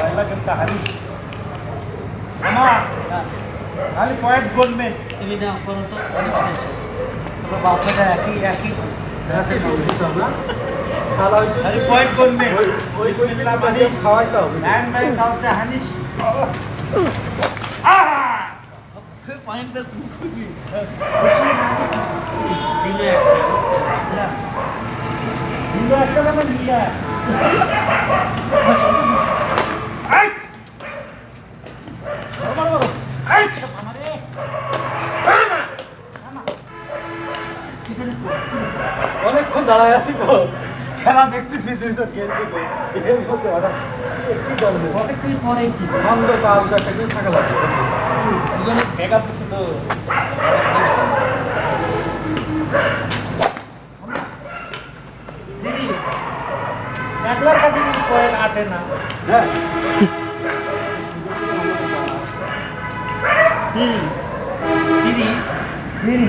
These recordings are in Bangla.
পয়লা কিন্তু হারিস? আমার খালি পয়েন্ট গুনবেন তুমি নাও করো তো আমি বসে বাপটা একই একই পয়েন্ট গুনবেন বিসমিল্লাহ মানে খাওয়াইতে হবে। দাঁড়ায় আছি তো। খেলা দেখতেছি দুইজন খেলতে এর মধ্যে হঠাৎ কি করবে পরে কি বন্ধ কাজ একটা কিছু থাকা লাগবে। দুজনে ব্যাকআপ দিছে তো। দিদি একলার কাছে কিন্তু পয়েন্ট আটে না। হ্যাঁ। তিরিশ দিদি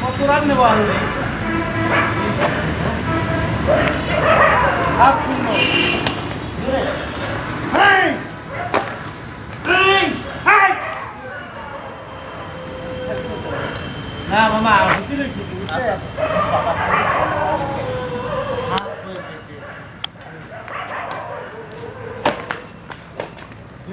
কত রান নেব আমি হাত শূন্য! না মামা হচ্ছিল ঠিক বুঝছে হাত হয়ে গেছে এই তো একটা পয়েন্ট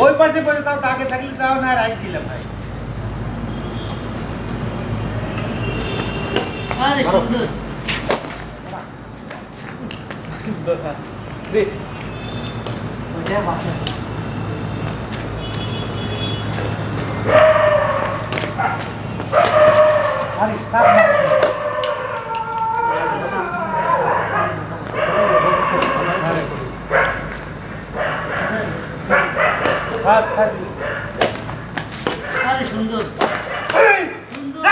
ওই পাশে পাশে তাও তাকে থাকলে তাও না রাইট দিলাম ভাই আরে সুন্দর ওইটা বাসা সুন্দর সুন্দর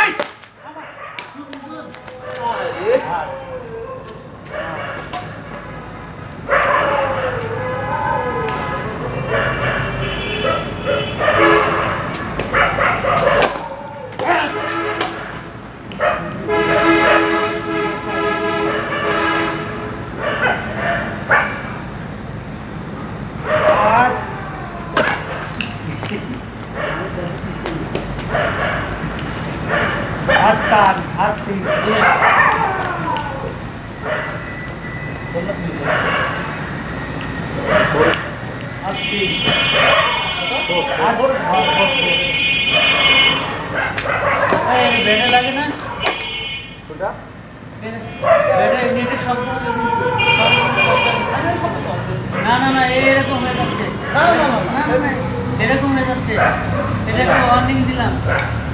আট আট টান আট তিন আট তিন ব্যাটে লাগে না? ব্যাটে শব্দ না না না এরকম হয়ে যাচ্ছে। না না না এরকম হয়ে যাচ্ছে। এটা একটা ওয়ার্নিং দিলাম।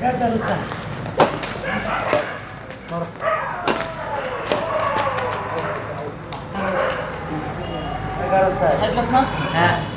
হাত আসবে না আট